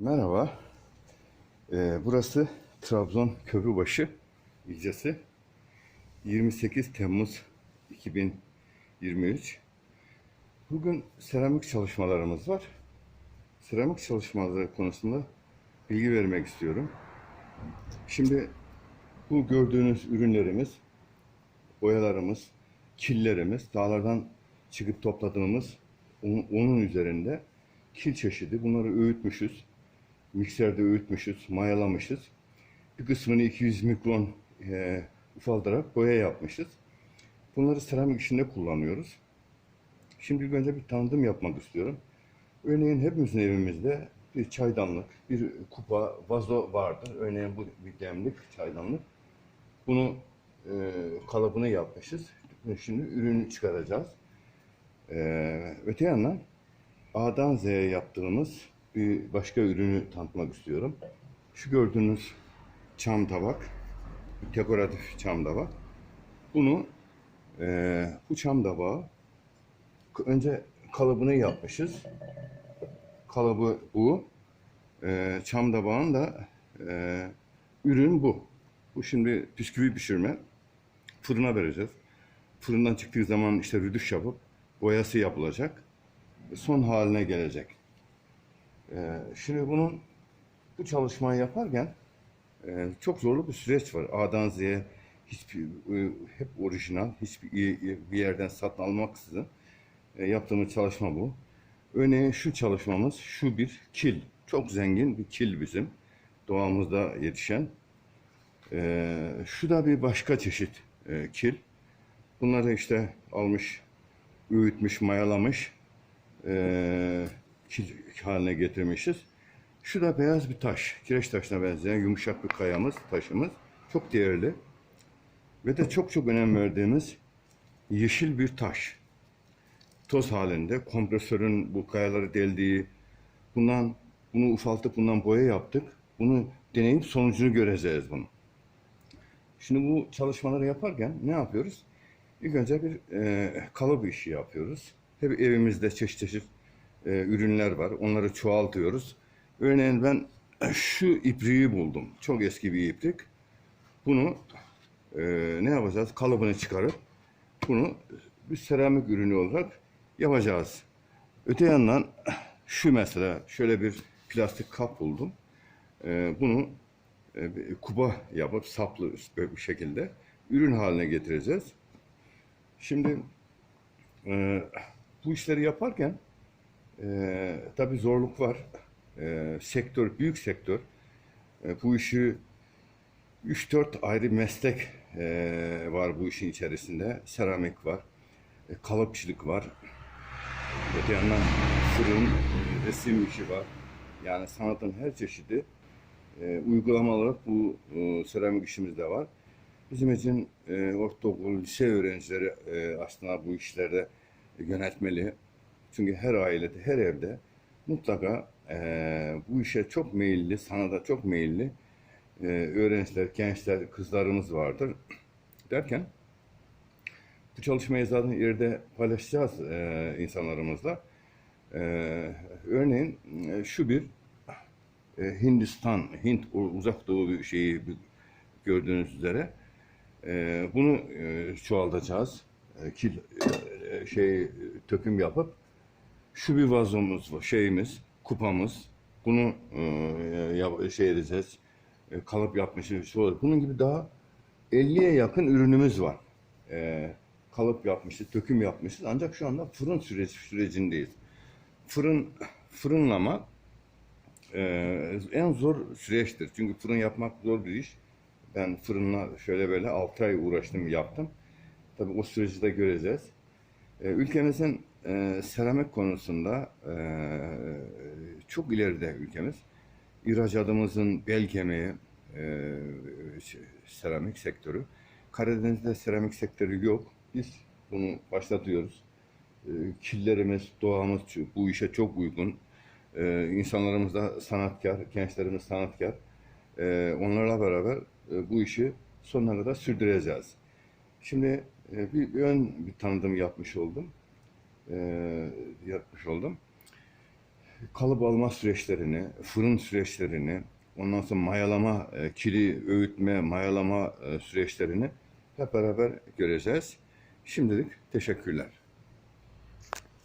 Merhaba. Ee, burası Trabzon Köprübaşı ilçesi. 28 Temmuz 2023. Bugün seramik çalışmalarımız var. Seramik çalışmaları konusunda bilgi vermek istiyorum. Şimdi bu gördüğünüz ürünlerimiz, boyalarımız, killerimiz, dağlardan çıkıp topladığımız un- unun üzerinde kil çeşidi. Bunları öğütmüşüz. Mikserde öğütmüşüz, mayalamışız. Bir kısmını 200 mikron e, ufaltarak boya yapmışız. Bunları seramik işinde kullanıyoruz. Şimdi önce bir tanıtım yapmak istiyorum. Örneğin hepimizin evimizde bir çaydanlık, bir kupa, vazo vardır. Örneğin bu bir demlik çaydanlık. Bunu e, kalıbını yapmışız. Şimdi ürünü çıkaracağız. E, öte yandan A'dan Z'ye yaptığımız bir başka ürünü tanıtmak istiyorum. Şu gördüğünüz çam tabak, dekoratif çam tabak. Bunu e, bu çam tabağı önce kalıbını yapmışız. Kalıbı bu. E, çam tabağın da e, ürün bu. Bu şimdi bisküvi pişirme. Fırına vereceğiz. Fırından çıktığı zaman işte rüdüş yapıp boyası yapılacak. Son haline gelecek. Ee, şimdi bunun bu çalışmayı yaparken e, çok zorlu bir süreç var. A'dan Z'ye hiçbir e, hep orijinal, hiçbir iyi- bir yerden satın almaksızın e, yaptığımız çalışma bu. Örneğin şu çalışmamız şu bir kil. Çok zengin bir kil bizim. Doğamızda yetişen. Şu da bir başka çeşit e, kil. Bunları işte almış, öğütmüş, mayalamış e, kil haline getirmişiz. Şu da beyaz bir taş. Kireç taşına benzeyen yumuşak bir kayamız, taşımız. Çok değerli. Ve de çok çok önem verdiğimiz yeşil bir taş. Toz halinde kompresörün bu kayaları deldiği, bundan bunu ufaltıp bundan boya yaptık. Bunu deneyip sonucunu göreceğiz bunu. Şimdi bu çalışmaları yaparken ne yapıyoruz? İlk önce bir e, kalıp işi yapıyoruz. Hep evimizde çeşit çeşit e, ürünler var. Onları çoğaltıyoruz. Örneğin ben şu ipriği buldum. Çok eski bir iplik. Bunu e, ne yapacağız? Kalıbını çıkarıp bunu bir seramik ürünü olarak yapacağız. Öte yandan şu mesela şöyle bir plastik kap buldum. E, bunu e, kuba yapıp saplı bir şekilde ürün haline getireceğiz. Şimdi e, bu işleri yaparken e, tabii zorluk var. E, sektör, büyük sektör. E, bu işi 3-4 ayrı meslek e, var bu işin içerisinde. Seramik var, e, kalıpçılık var. Öte yandan fırın, resim işi var. Yani sanatın her çeşidi e, uygulama olarak bu e, seramik işimizde var. Bizim için e, ortaokul, lise öğrencileri e, aslında bu işlerde yönetmeli. Çünkü her ailede, her evde mutlaka e, bu işe çok meyilli, sanata çok meyilli e, öğrenciler, gençler, kızlarımız vardır. Derken bu çalışmayı zaten ileride paylaşacağız e, insanlarımızla. E, örneğin şu bir e, Hindistan, Hint uzak doğu bir şeyi bir- gördüğünüz üzere e, bunu e, çoğaltacağız. E, kil e, şey töküm yapıp şu bir vazomuz var, şeyimiz, kupamız. Bunu e, şey edeceğiz. E, kalıp yapmışız. Şu olur. Bunun gibi daha 50'ye yakın ürünümüz var. E, kalıp yapmışız, döküm yapmışız. Ancak şu anda fırın süreci, sürecindeyiz. Fırın fırınlama ee, en zor süreçtir. Çünkü fırın yapmak zor bir iş. Ben fırınla şöyle böyle 6 ay uğraştım, yaptım. Tabii o süreci de göreceğiz. Ee, ülkemizin e, seramik konusunda e, çok ileride ülkemiz. İhracatımızın bel kemiği e, seramik sektörü. Karadeniz'de seramik sektörü yok. Biz bunu başlatıyoruz. E, killerimiz, doğamız bu işe çok uygun. Ee, insanlarımız da sanatkar, gençlerimiz sanatkar. Ee, onlarla beraber e, bu işi sonuna kadar sürdüreceğiz. Şimdi e, bir, ön bir tanıtım yapmış oldum. Ee, yapmış oldum. kalıp alma süreçlerini, fırın süreçlerini, ondan sonra mayalama, e, kili öğütme, mayalama e, süreçlerini hep beraber göreceğiz. Şimdilik teşekkürler.